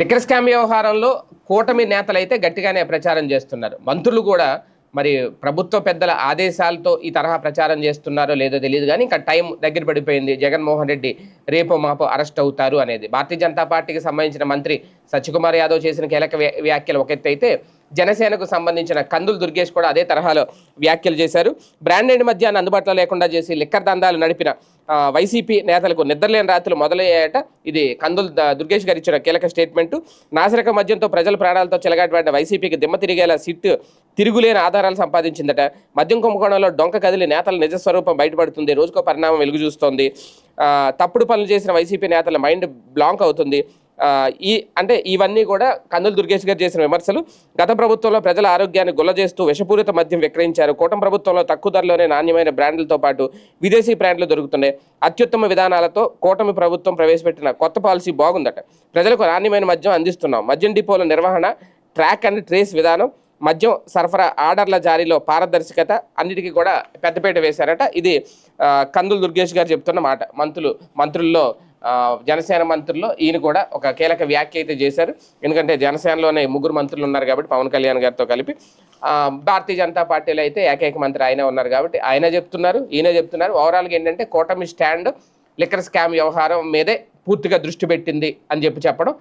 Liquor scam వ్యవహారంలో కూటమి నేతలు అయితే గట్టిగానే ప్రచారం చేస్తున్నారు. మంత్రులు కూడా మరి ప్రభుత్వ పెద్దల ఆదేశాలతో ఈ తరహా ప్రచారం చేస్తున్నారో లేదో తెలియదు కానీ ఇంకా టైం దగ్గర పడిపోయింది. జగన్మోహన్ రెడ్డి రేపు మాపు అరెస్ట్ అవుతారు అనేది. భారతీయ జనతా పార్టీకి సంబంధించిన మంత్రి సత్యకుమార్ యాదవ్ చేసిన కీలక వ్యాఖ్యలు ఒక ఎత్తు అయితే జనసేనకు సంబంధించిన కందులు దుర్గేష్ కూడా అదే తరహాలో వ్యాఖ్యలు చేశారు. బ్రాండెడ్ మద్యాన్ని అందుబాటులో లేకుండా చేసి లిక్కర్ దందాలు నడిపిన వైసీపీ నేతలకు నిద్రలేని రాత్రులు మొదలయ్యాయట. ఇది కందులు దుర్గేష్ గారు ఇచ్చిన కీలక స్టేట్మెంట్. నాసిరక మద్యంతో ప్రజల ప్రాణాలతో చెలగాటపడిన వైసీపీకి దిమ్మ తిరిగేలా సిట్ తిరుగులేని ఆధారాలు సంపాదించిందట. మద్యం కుంభకోణంలో డొంక కదిలి నేతల నిజ స్వరూపం బయటపడుతుంది. రోజుకో పరిణామం వెలుగు చూస్తోంది. తప్పుడు పనులు చేసిన వైసీపీ నేతల మైండ్ బ్లాంక్ అవుతుంది. ఈ అంటే ఇవన్నీ కూడా కందులు దుర్గేష్ గారు చేసిన విమర్శలు. గత ప్రభుత్వంలో ప్రజల ఆరోగ్యాన్ని గుల్ల చేస్తూ విషపూరిత మద్యం విక్రయించారు. కూటమి ప్రభుత్వంలో తక్కువ ధరలోనే నాణ్యమైన బ్రాండ్లతో పాటు విదేశీ బ్రాండ్లు దొరుకుతున్నాయి. అత్యుత్తమ విధానాలతో కూటమి ప్రభుత్వం ప్రవేశపెట్టిన కొత్త పాలసీ బాగుందట. ప్రజలకు నాణ్యమైన మద్యం అందిస్తున్నాం. మద్యం డిపోల నిర్వహణ ట్రాక్ అండ్ ట్రేస్ విధానం మద్యం సరఫరా ఆర్డర్ల జారీలో పారదర్శకత అన్నిటికీ కూడా పెద్దపేట వేశారట. ఇది కందులు దుర్గేష్ గారు చెప్తున్న మాట. మంత్రులు మంత్రుల్లో జనసేన మంత్రుల్లో ఈయన కూడా ఒక కీలక వ్యాఖ్య అయితే చేశారు. ఎందుకంటే జనసేనలోనే ముగ్గురు మంత్రులు ఉన్నారు కాబట్టి పవన్ కళ్యాణ్ గారితో కలిపి. భారతీయ జనతా పార్టీలో అయితే ఏకైక మంత్రి ఆయనే ఉన్నారు కాబట్టి ఆయన చెప్తున్నారు ఈయన చెప్తున్నారు. ఓవరాల్గా ఏంటంటే కూటమి స్టాండ్ లిక్కర్ స్కామ్ వ్యవహారం మీదే పూర్తిగా దృష్టి పెట్టింది అని చెప్పి చెప్పడం.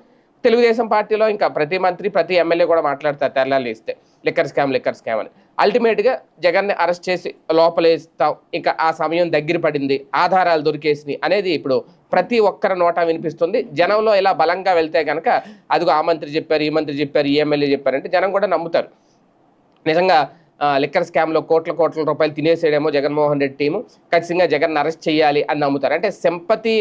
తెలుగుదేశం పార్టీలో ఇంకా ప్రతి మంత్రి ప్రతి ఎమ్మెల్యే కూడా మాట్లాడతారు తెల్లాలి ఇస్తే లిక్కర్ స్కామ్ లిక్కర్ స్కామ్ అని. అల్టిమేట్గా జగన్ని అరెస్ట్ చేసి లోపలేస్తాం. ఇంకా ఆ సమయం దగ్గర పడింది ఆధారాలు దొరికేసినాయి అనేది ఇప్పుడు ప్రతి ఒక్కరి నోటా వినిపిస్తుంది. జనంలో ఇలా బలంగా వెళ్తే కనుక అదిగో ఆ మంత్రి చెప్పారు ఈ మంత్రి చెప్పారు ఈ ఎమ్మెల్యే చెప్పారంటే జనం కూడా నమ్ముతారు. నిజంగా లిక్కర్ స్కామ్లో కోట్ల కోట్ల రూపాయలు తినేసేయడేమో జగన్మోహన్ రెడ్డి టీము. ఖచ్చితంగా జగన్ అరెస్ట్ చేయాలి అని నమ్ముతారు. అంటే సింపతి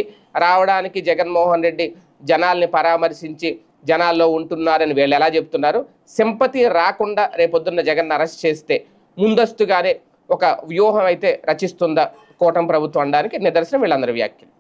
రావడానికి జగన్మోహన్ రెడ్డి జనాల్ని పరామర్శించి జనాల్లో ఉంటున్నారని వీళ్ళు ఎలా చెప్తున్నారు? సింపతి రాకుండా రేపొద్దున్న జగన్ అరెస్ట్ చేస్తే ముందస్తుగానే ఒక వ్యూహం అయితే రచిస్తుందా? కూటమి ప్రభుత్వం అనడానికి నిదర్శనం వీళ్ళందరి వ్యాఖ్యలు.